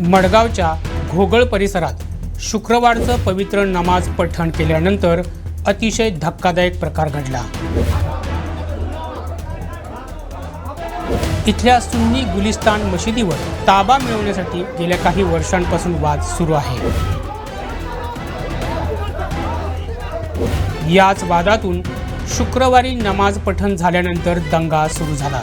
मडगावच्या घोगळ परिसरात शुक्रवारचं पवित्र नमाज पठण केल्यानंतर अतिशय धक्कादायक प्रकार घडला. इथल्या सुन्नी गुलिस्तान मशिदीवर ताबा मिळवण्यासाठी गेल्या काही वर्षांपासून वाद सुरू आहे. याच वादातून शुक्रवारी नमाज पठण झाल्यानंतर दंगा सुरू झाला.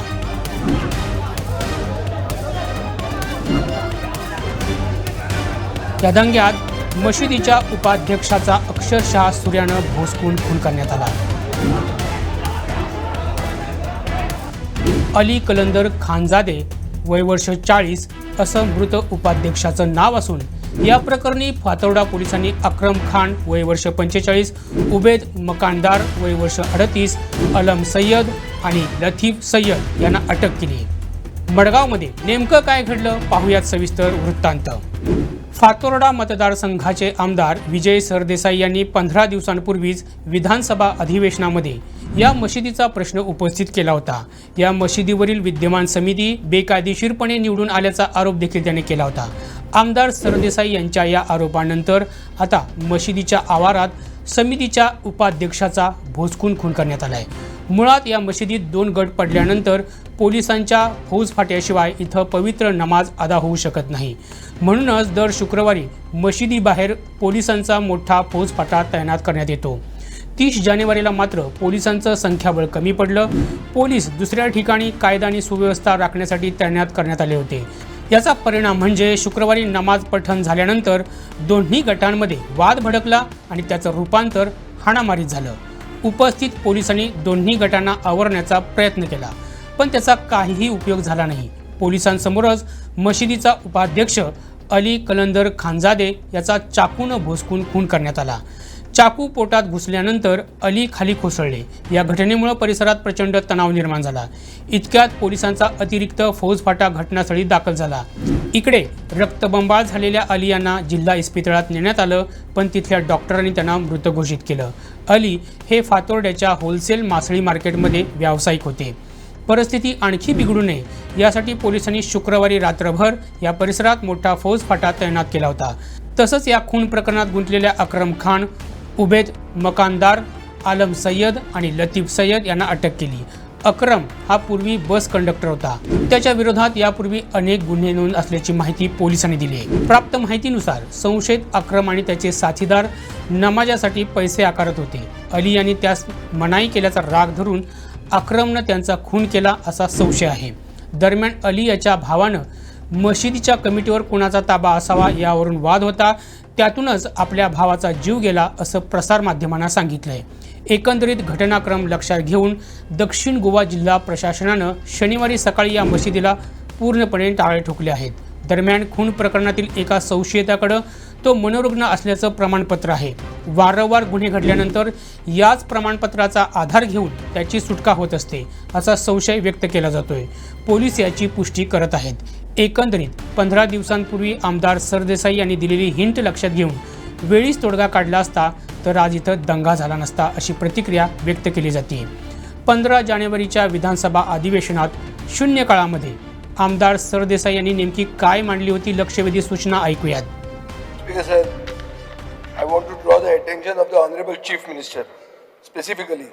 या दंग्यात मशिदीच्या उपाध्यक्षाचा अक्षरशः सूर्यानं भोसकून खून करण्यात आला. अली कलंदर खानजादे वय वर्ष चाळीस असं मृत उपाध्यक्षाचं नाव असून या प्रकरणी फातोर्डा पोलिसांनी अक्रम खान वय वर्ष पंचेचाळीस उबेद मकानदार वय वर्ष अडतीस अलम सय्यद आणि लथीफ सय्यद यांना अटक केली. मडगावमध्ये नेमकं काय घडलं पाहुयात सविस्तर वृत्तांत. फातोर्डा मतदारसंघाचे आमदार विजय सरदेसाई यांनी पंधरा दिवसांपूर्वीच विधानसभा अधिवेशनामध्ये या मशिदीचा प्रश्न उपस्थित केला होता. या मशिदीवरील विद्यमान समिती बेकायदेशीरपणे निवडून आल्याचा आरोप देखील त्याने केला होता. आमदार सरदेसाई यांच्या या आरोपानंतर आता मशिदीच्या आवारात समितीच्या उपाध्यक्षाचा भोसकून खून करण्यात आला आहे मुळात या मशिदीत दोन गट पडल्यानंतर पोलिसांच्या फौजफाट्याशिवाय इथं पवित्र नमाज अदा होऊ शकत नाही. म्हणूनच दर शुक्रवारी मशिदीबाहेर पोलिसांचा मोठा फौजफाटा तैनात करण्यात येतो. तीस जानेवारीला मात्र पोलिसांचं संख्याबळ कमी पडलं. पोलीस दुसऱ्या ठिकाणी कायदा आणि सुव्यवस्था राखण्यासाठी तैनात करण्यात आले होते. याचा परिणाम म्हणजे शुक्रवारी नमाज पठण झाल्यानंतर दोन्ही गटांमध्ये वाद भडकला आणि त्याचं रूपांतर हाणामारीत झालं. उपस्थित पोलिसांनी दोन्ही गटांना आवरण्याचा प्रयत्न केला पण त्याचा काहीही उपयोग झाला नाही. पोलिसांसमोरच मशिदीचा उपाध्यक्ष अली कलंदर खानजादे याचा चाकून भोसकून खून करण्यात आला. चाकू पोटात घुसल्यानंतर अली खाली कोसळले. या घटनेमुळे परिसरात प्रचंड तणाव निर्माण झाला. इतक्यात पोलिसांचा अतिरिक्त फौजफाटा घटनास्थळी दाखल झाला. इकडे रक्तबंबाळ झालेल्या अली यांना जिल्हा इस्पितळात नेण्यात आलं पण तिथल्या डॉक्टरांनी त्यांना मृत घोषित केलं. अली हे फातोर्ड्याच्या होलसेल मासळी मार्केटमध्ये व्यावसायिक होते. परिस्थिती आणखी बिघडू नये यासाठी पोलिसांनी शुक्रवारी रात्रभर या परिसरात मोठा फौजफाटा तैनात केला होता. तसंच या खून प्रकरणात गुंतलेल्या अक्रम खान उबेद मकानदार आलम सय्यद आणि लतीफ सय्यद यांना अटक केली. अक्रम हा पूर्वी बस कंडक्टर होता. त्याच्या विरोधात यापूर्वी अनेक गुन्हे नोंद असल्याची माहिती पोलिसांनी दिली आहे. प्राप्त माहितीनुसार संशयित अक्रम आणि त्याचे साथीदार नमाजासाठी पैसे आकारत होते. अली यांनी त्यास मनाई केल्याचा राग धरून अक्रमनं त्यांचा खून केला असा संशय आहे. दरम्यान अली याच्या भावानं मशिदीच्या कमिटीवर कुणाचा ताबा असावा यावरून वाद होता. त्यातूनच आपल्या भावाचा जीव गेला असं प्रसारमाध्यमांना सांगितलंय. एकंदरीत घटनाक्रम लक्षात घेऊन दक्षिण गोवा जिल्हा प्रशासनानं शनिवारी सकाळी या मशिदीला पूर्णपणे टाळे ठोकले आहेत. दरम्यान खून प्रकरणातील एका संशयिताकडं तो मनोरुग्ण असल्याचं प्रमाणपत्र आहे. वारंवार गुन्हे घडल्यानंतर याच प्रमाणपत्राचा आधार घेऊन त्याची सुटका होत असते असा संशय व्यक्त केला जातोय. पोलीस याची पुष्टी करत आहेत. एकंदरीत पंधरा दिवसांपूर्वी आमदार सरदेसाई यांनी दिलेली हिंट लक्षात घेऊन वेळीच तोडगा काढला असता तर आज इथं दंगा झाला नसता अशी प्रतिक्रिया व्यक्त केली जाते. पंधरा जानेवारीच्या विधानसभा अधिवेशनात शून्य काळामध्ये आमदार सरदेसाई यांनी नेमकी काय मांडली होती लक्षवेधी सूचना ऐकूयात. I want to draw the attention of the honourable chief minister specifically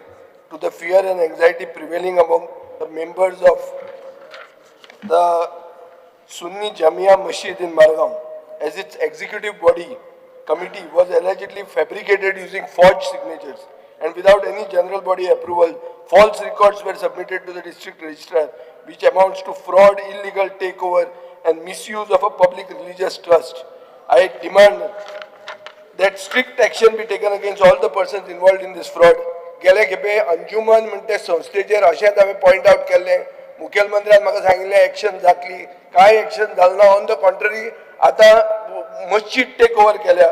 to the fear and anxiety prevailing among the members of the Sunni Jamia Masjid in Margam as its executive body committee was allegedly fabricated using forged signatures and without any general body approval, false records were submitted to the district registrar which amounts to fraud, illegal takeover and misuse of a public religious trust. I demand that strict action be taken against all the persons involved in this fraud. गेले खेपे अंजुमन म्हणते संस्थेचेर अशेंच हांवें point out केल्लें मुखेलमंत्र्यान म्हाका सांगिल्लें action जातली कांय एक्शन जालें ना ऑन द कॉन्ट्ररी आतां मस्जिद टेक ओवर केल्या.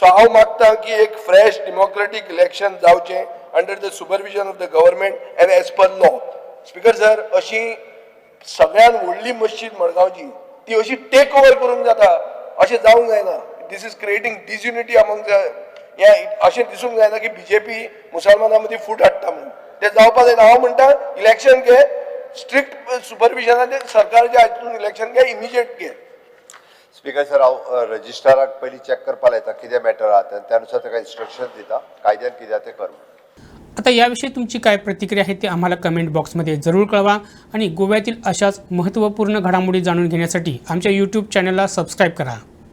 सो हांव मागतां की एक फ्रेश डेमोक्रेटीक इलेक्शन जावचें under the supervision of the government and as per law speaker sir अशी सगळ्यात व्हडली मस्जिद मडगांवची ती अशी टेक ओवर करूंक जाता. अशें जावंक जायना. This is creating disunity among the हें अशें दिसूंक जायना की बीजेपी मुसलमानां मदीं फूट हाडटा म्हणून. तें जावपा जायना. हांव म्हणटा इलेक्शन घे स्ट्रिक्ट सुपरविजनाचें सरकाराच्या हातून इलेक्शन घे इमिजिएट घे स्पीकर सर हांव रजिस्ट्राराक पयलीं चॅक करपा लायता कितें मॅटर आहा तें त्या नुसार ताका इन्स्ट्रक्शन दिता कायद्यान कितें तें कर. आता याविषयी तुमची काय प्रतिक्रिया आहे ते आम्हाला कमेंट बॉक्समध्ये जरूर कळवा आणि गोव्यातील अशाच महत्त्वपूर्ण घडामोडी जाणून घेण्यासाठी आमच्या यूट्यूब चॅनलला सबस्क्राईब करा